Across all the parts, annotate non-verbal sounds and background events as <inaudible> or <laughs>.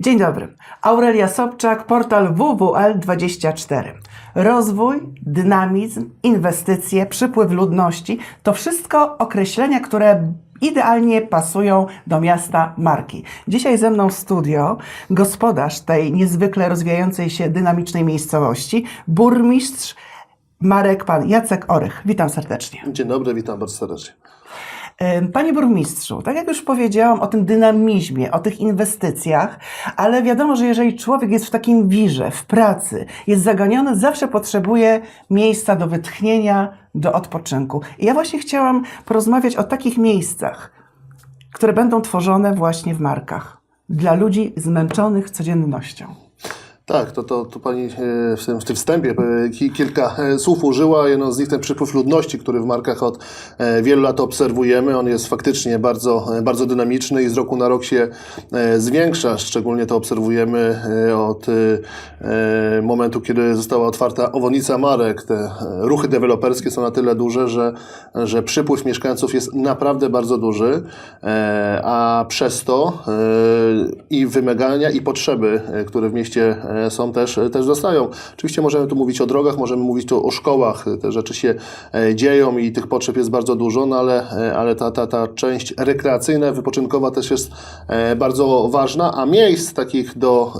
Dzień dobry. Aurelia Sobczak, portal WWL24. Rozwój, dynamizm, inwestycje, przypływ ludności to wszystko określenia, które idealnie pasują do miasta marki. Dzisiaj ze mną w studio gospodarz tej niezwykle rozwijającej się dynamicznej miejscowości, burmistrz Marek, pan Jacek Orych. Witam serdecznie. Dzień dobry, witam bardzo serdecznie. Panie burmistrzu, tak jak już powiedziałam o tym dynamizmie, o tych inwestycjach, ale wiadomo, że jeżeli człowiek jest w takim wirze, w pracy, jest zaganiony, zawsze potrzebuje miejsca do wytchnienia, do odpoczynku. I ja właśnie chciałam porozmawiać o takich miejscach, które będą tworzone właśnie w markach. Dla ludzi zmęczonych codziennością. Tak, to, to, to Pani e, w tym, w tym wstępie e, ki- kilka e, słów użyła. Jedno z nich ten przypływ ludności, który w markach od wielu lat obserwujemy. On jest faktycznie bardzo, bardzo dynamiczny i z roku na rok się zwiększa. Szczególnie to obserwujemy od momentu, kiedy została otwarta obwodnica Marek. Te ruchy deweloperskie są na tyle duże, że, że przypływ mieszkańców jest naprawdę bardzo duży, a przez to i wymagania, i potrzeby, które w mieście są, też, też dostają. Oczywiście możemy tu mówić o drogach, możemy mówić tu o szkołach. Te rzeczy się e, dzieją i tych potrzeb jest bardzo dużo, no ale, e, ale ta, ta, ta część rekreacyjna, wypoczynkowa też jest e, bardzo ważna, a miejsc takich do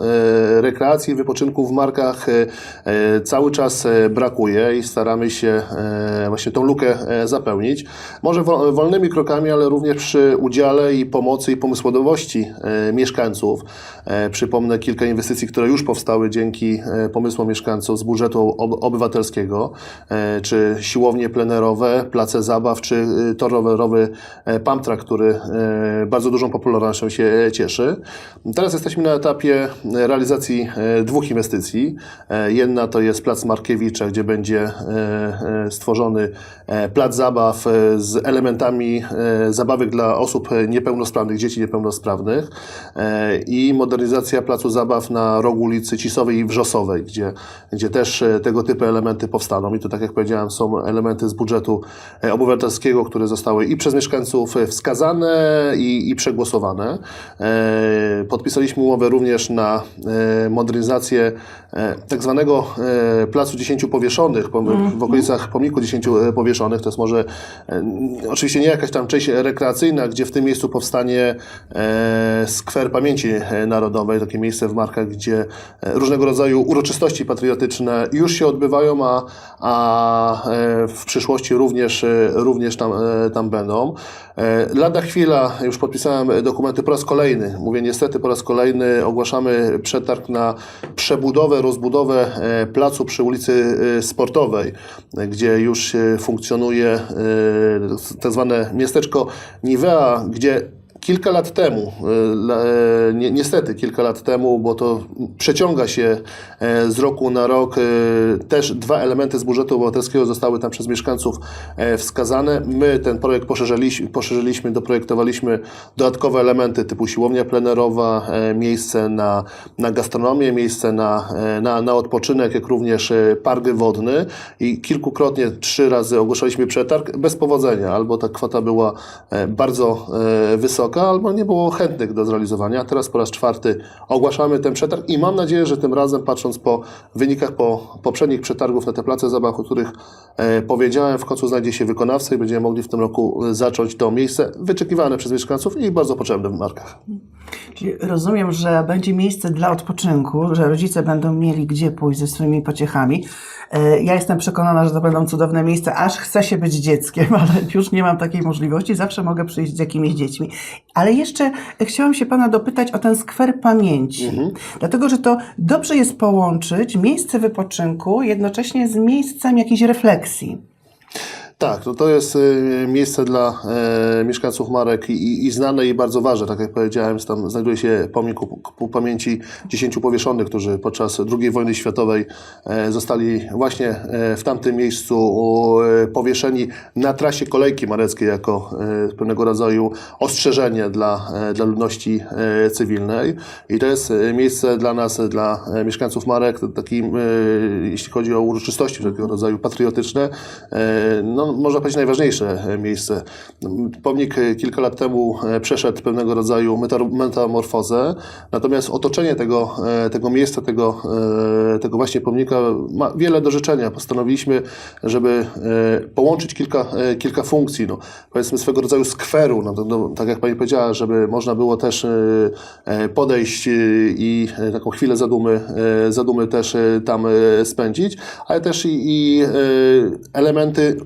e, rekreacji, wypoczynku w markach e, e, cały czas e, brakuje i staramy się e, właśnie tą lukę e, zapełnić. Może wo- wolnymi krokami, ale również przy udziale i pomocy i pomysłowości e, mieszkańców. E, Przypomnę kilka inwestycji, które już powstały dzięki e, pomysłom mieszkańców z budżetu ob- obywatelskiego, e, czy siłownie plenerowe, place zabaw, czy e, tor rowerowy Pamtra, który bardzo dużą popularnością się cieszy. Teraz jesteśmy na etapie realizacji dwóch inwestycji. Jedna to jest plac Markiewicza, gdzie będzie stworzony plac zabaw z elementami zabawek dla osób niepełnosprawnych, dzieci niepełnosprawnych i modernizacja placu zabaw na rogu ulicy Cisowej i Wrzosowej, gdzie, gdzie też e, tego typu elementy powstaną. I tu, tak jak powiedziałem, są elementy z budżetu e, obywatelskiego, które zostały i przez mieszkańców e, wskazane i, i przegłosowane. Podpisaliśmy umowę również na modernizację tak zwanego Placu 10 Powieszonych, po- w okolicach pomniku 10 Powieszonych. To jest może oczywiście nie jakaś tam część rekreacyjna, gdzie w tym miejscu powstanie skwer pamięci narodowej, takie miejsce w Markach, gdzie różnego rodzaju uroczystości patriotyczne już się odbywają, a, a e, w przyszłości również, e, również tam, e, tam będą. Lada chwila, już podpisałem dokumenty po raz kolejny. Mówię niestety po raz kolejny ogłaszamy przetarg na przebudowę, rozbudowę placu przy ulicy Sportowej, gdzie już funkcjonuje tak zwane miasteczko Nivea, gdzie Kilka lat temu, e, e, ni- niestety kilka lat temu, bo to przeciąga się e, z roku na rok, też dwa elementy z budżetu obywatelskiego zostały tam przez mieszkańców wskazane. My ten projekt poszerzyliśmy, poszerzyliśmy doprojektowaliśmy dodatkowe elementy typu siłownia plenerowa, miejsce na, na gastronomię, miejsce na, na, na odpoczynek, jak również park wodny i kilkukrotnie, trzy razy ogłaszaliśmy przetarg bez powodzenia. Albo ta kwota była bardzo e, wysoka, albo nie było chętnych do zrealizowania. Teraz po raz czwarty ogłaszamy ten przetarg i mam nadzieję, że tym razem, patrząc po wynikach po poprzednich przetargów na te place zabaw, o których e, powiedziałem, w końcu znajdzie się wykonawca i będziemy mogli w tym roku e, zacząć to miejsce wyczekiwane przez mieszkańców i bardzo potrzebne w markach. Czyli rozumiem, że będzie miejsce dla odpoczynku, że rodzice będą mieli gdzie pójść ze swoimi pociechami. E, Ja jestem przekonana, że to będą cudowne miejsca, aż chce się być dzieckiem, <laughs> ale już nie mam takiej możliwości. Zawsze mogę przyjść z jakimiś dziećmi. Ale jeszcze chciałam się Pana dopytać o ten skwer pamięci. Dlatego, że to dobrze jest połączyć miejsce wypoczynku jednocześnie z miejscem jakiejś refleksji. Tak, no to jest y, miejsce dla e, mieszkańców Marek i, i, znane i bardzo ważne. Tak jak powiedziałem, tam znajduje się pomnik ku, pamięci dziesięciu powieszonych, którzy podczas II wojny światowej e, zostali właśnie e, w tamtym miejscu e, powieszeni na trasie kolejki mareckiej jako pewnego rodzaju ostrzeżenie dla, dla ludności cywilnej. I to jest miejsce dla nas, dla mieszkańców Marek, takim, jeśli chodzi o uroczystości wszelkiego rodzaju patriotyczne, no no, można powiedzieć, najważniejsze e, miejsce. Pomnik e, kilka lat temu e, przeszedł pewnego rodzaju metamorfozę, natomiast otoczenie tego, tego miejsca, tego, tego właśnie pomnika ma wiele do życzenia. Postanowiliśmy, żeby połączyć kilka, kilka funkcji, no, powiedzmy swego rodzaju skweru, no, to- no, tak jak Pani powiedziała, żeby można było też podejść i taką chwilę zadumy, zadumy też tam spędzić, ale też i, i elementy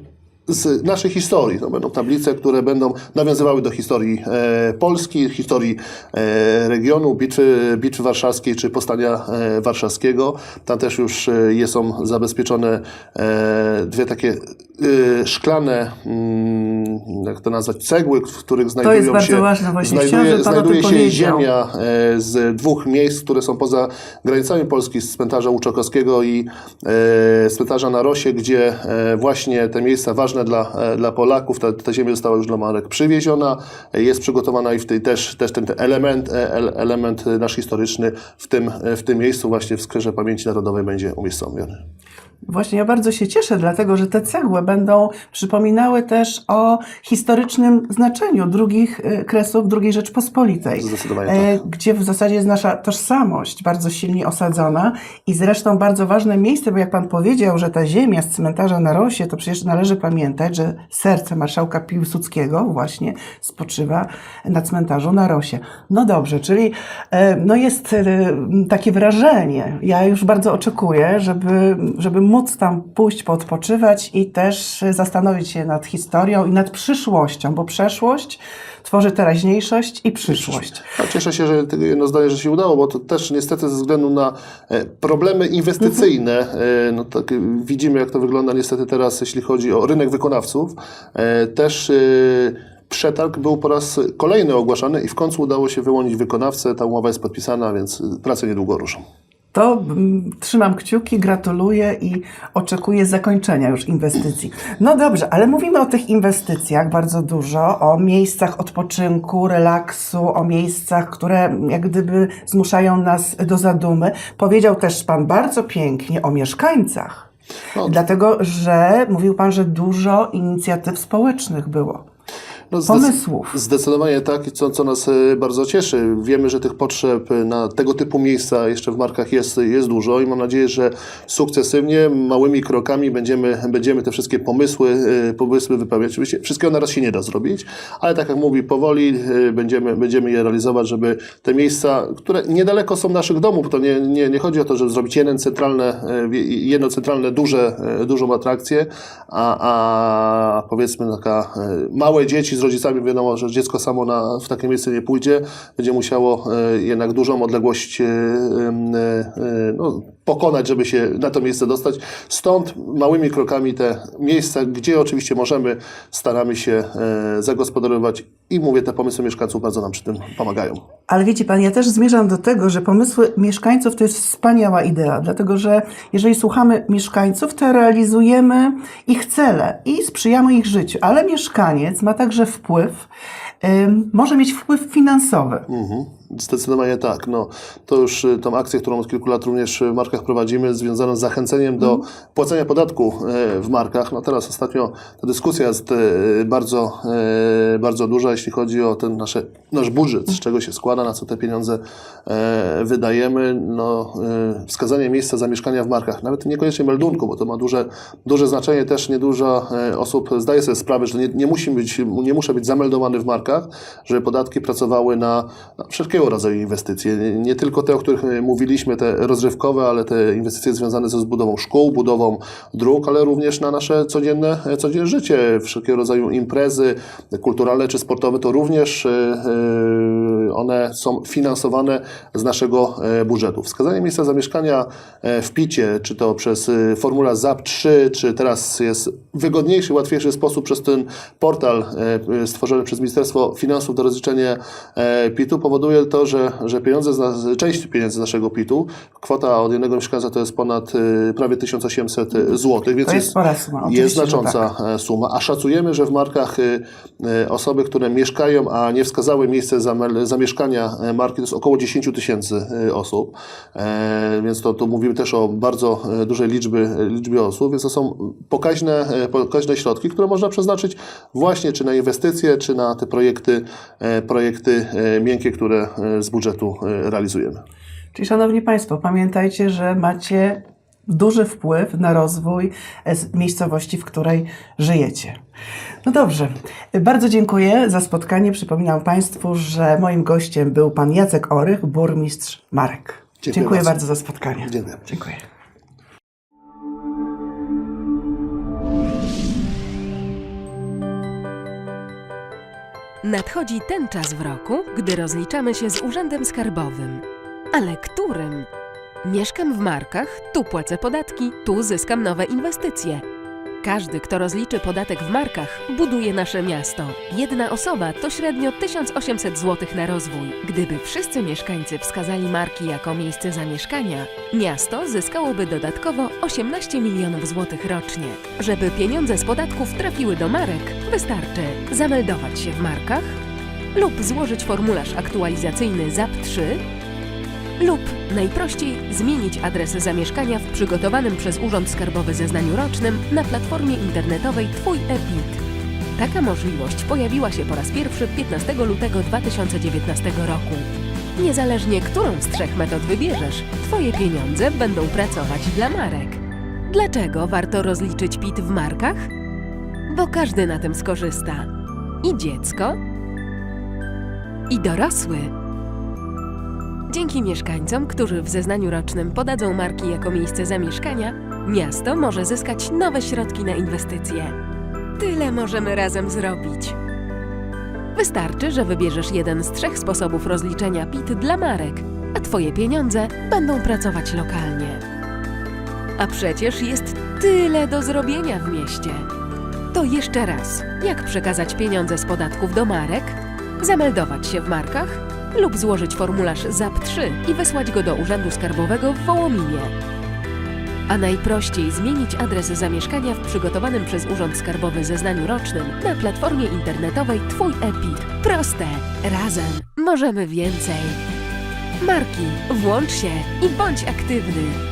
z naszej historii. To będą tablice, które będą nawiązywały do historii e, Polski, historii e, regionu, bitwy, bitwy warszawskiej czy powstania e, warszawskiego. Tam też już e, je są zabezpieczone e, dwie takie e, szklane, mm, jak to nazwać, cegły, w których znajdują się, ważne właśnie. Chciałam, znajduje, znajduje się ziemia e, z dwóch miejsc, które są poza granicami Polski, z cmentarza Łuczakowskiego i e, cmentarza na Rosie, gdzie e, właśnie te miejsca ważne dla, e, dla Polaków, ta, ta ziemia została już dla Marek przywieziona, jest przygotowana i w tej też, też ten element, e, ele- element nasz historyczny w tym, e, w tym miejscu właśnie w Skwerze Pamięci Narodowej będzie umiejscowiony. Właśnie ja bardzo się cieszę, dlatego że te cegły będą przypominały też o historycznym znaczeniu drugich e, kresów II Rzeczpospolitej. Zdecydowanie e, Gdzie w zasadzie jest nasza tożsamość bardzo silnie osadzona i zresztą bardzo ważne miejsce, bo jak pan powiedział, że ta ziemia z cmentarza na Rosie, to przecież należy pamiętać, że serce marszałka Piłsudskiego właśnie spoczywa na cmentarzu na Rosie. No dobrze, czyli e, no jest e, takie wrażenie. Ja już bardzo oczekuję, żeby, żeby móc tam pójść, poodpoczywać i też zastanowić się nad historią i nad przyszłością, bo przeszłość tworzy teraźniejszość i przyszłość. A cieszę się, że jedno zdanie, że się udało, bo to też niestety ze względu na e, problemy inwestycyjne, e, no tak, e, widzimy jak to wygląda niestety teraz, jeśli chodzi o rynek wykonawców, też przetarg był po raz kolejny ogłaszany i w końcu udało się wyłonić wykonawcę, ta umowa jest podpisana, więc prace niedługo ruszą. To mm, trzymam kciuki, gratuluję i oczekuję zakończenia już inwestycji. No dobrze, ale mówimy o tych inwestycjach bardzo dużo, o miejscach odpoczynku, relaksu, o miejscach, które jak gdyby zmuszają nas do zadumy. Powiedział też Pan bardzo pięknie o mieszkańcach. No. Dlatego, że mówił Pan, że dużo inicjatyw społecznych było. No, Pomysłów. Zdecydowanie tak, co, co nas e, bardzo cieszy. Wiemy, że tych potrzeb e, na tego typu miejsca jeszcze w markach jest, jest dużo i mam nadzieję, że sukcesywnie, małymi krokami będziemy, będziemy te wszystkie pomysły, e, pomysły wypełniać. Oczywiście wszystkiego naraz się nie da zrobić, ale tak jak mówi, powoli będziemy, będziemy je realizować, żeby te miejsca, które niedaleko są naszych domów, to nie, nie, nie chodzi o to, żeby zrobić jeden centralne, jedno centralne duże, dużą atrakcję, a, a powiedzmy taka małe dzieci z rodzicami, wiadomo, że dziecko samo na, w takie miejsce nie pójdzie, będzie musiało e, jednak dużą odległość e, e, no, pokonać, żeby się na to miejsce dostać. Stąd małymi krokami te miejsca, gdzie oczywiście możemy, staramy się e, zagospodarować i mówię, te pomysły mieszkańców bardzo nam przy tym pomagają. Ale wiecie Pan, ja też zmierzam do tego, że pomysły mieszkańców to jest wspaniała idea, dlatego że jeżeli słuchamy mieszkańców, to realizujemy ich cele i sprzyjamy ich życiu, ale mieszkaniec ma także wpływ, może mieć wpływ finansowy. Mhm. Zdecydowanie tak. No, to już y, tą akcję, którą od kilku lat również w markach prowadzimy, związaną z zachęceniem do płacenia podatku e, w markach. No teraz ostatnio ta dyskusja jest bardzo, bardzo duża, jeśli chodzi o ten nasze, nasz budżet, z czego się składa, na co te pieniądze e, wydajemy. No, wskazanie miejsca zamieszkania w markach, nawet niekoniecznie meldunku, bo to ma duże, duże znaczenie. Też niedużo e, osób zdaje sobie sprawę, że nie, nie, musi być, nie muszę być zameldowany w markach, żeby podatki pracowały na, na wszelkiego rodzaju inwestycje. Nie, tylko te, o których e, mówiliśmy, te rozrywkowe, ale te inwestycje związane ze zbudową szkół, budową dróg, ale również na nasze codzienne, e, codzienne życie. Wszelkiego rodzaju imprezy kulturalne czy sportowe, to również e, one są finansowane z naszego budżetu. Wskazanie miejsca zamieszkania w PIT-cie, czy to przez e, formularz ZAP 3, czy teraz jest wygodniejszy, łatwiejszy sposób przez ten portal stworzony przez Ministerstwo Finansów do rozliczenia PIT-u powoduje to, że, że pieniądze, z nas, część pieniędzy z naszego PIT-u, kwota od jednego mieszkańca to jest ponad y, prawie 1800 zł, więc To jest spora suma, jest że znacząca e, suma, a szacujemy, że w markach y, y, osoby, które mieszkają, a nie wskazały miejsce zamieszkania e, marki, to jest około 10 tysięcy y, osób, e, więc to, to mówimy też o bardzo e, dużej liczby, liczbie osób, więc to są pokaźne, e, pokaźne środki, które można przeznaczyć właśnie czy na inwestycje, czy na te projekty, e, projekty e, miękkie, które e, z budżetu e, realizujemy. Czyli Szanowni Państwo, pamiętajcie, że macie duży wpływ na rozwój e, miejscowości, w której żyjecie. No dobrze, bardzo dziękuję za spotkanie. Przypominam Państwu, że moim gościem był Pan Jacek Orych, burmistrz Marek. Dziękuję dziękuję bardzo. bardzo za spotkanie. Dziękuję. Dziękuję. Nadchodzi ten czas w roku, gdy rozliczamy się z Urzędem Skarbowym. Ale którym? Mieszkam w markach, tu płacę podatki, tu zyskam nowe inwestycje. Każdy, kto rozliczy podatek w markach, buduje nasze miasto. Jedna osoba to średnio 1800 zł na rozwój. Gdyby wszyscy mieszkańcy wskazali marki jako miejsce zamieszkania, miasto zyskałoby dodatkowo 18 milionów złotych rocznie. Żeby pieniądze z podatków trafiły do marek, wystarczy zameldować się w markach lub złożyć formularz aktualizacyjny ZAP3 lub najprościej zmienić adres zamieszkania w przygotowanym przez Urząd Skarbowy zeznaniu rocznym na platformie internetowej Twój e-PIT. Taka możliwość pojawiła się po raz pierwszy 15 lutego 2019 roku. Niezależnie którą z trzech metod wybierzesz, Twoje pieniądze będą pracować dla marek. Dlaczego warto rozliczyć PIT w markach? Bo każdy na tym skorzysta. I dziecko, i dorosły. Dzięki mieszkańcom, którzy w zeznaniu rocznym podadzą marki jako miejsce zamieszkania, miasto może zyskać nowe środki na inwestycje. Tyle możemy razem zrobić. Wystarczy, że wybierzesz jeden z trzech sposobów rozliczenia PIT dla marek, a Twoje pieniądze będą pracować lokalnie. A przecież jest tyle do zrobienia w mieście. To jeszcze raz, jak przekazać pieniądze z podatków do marek, zameldować się w markach lub złożyć formularz ZAP3 i wysłać go do Urzędu Skarbowego w Wołominie. A najprościej zmienić adres zamieszkania w przygotowanym przez Urząd Skarbowy zeznaniu rocznym na platformie internetowej Twój e-PIT. Proste. Razem możemy więcej. Marki, włącz się i bądź aktywny.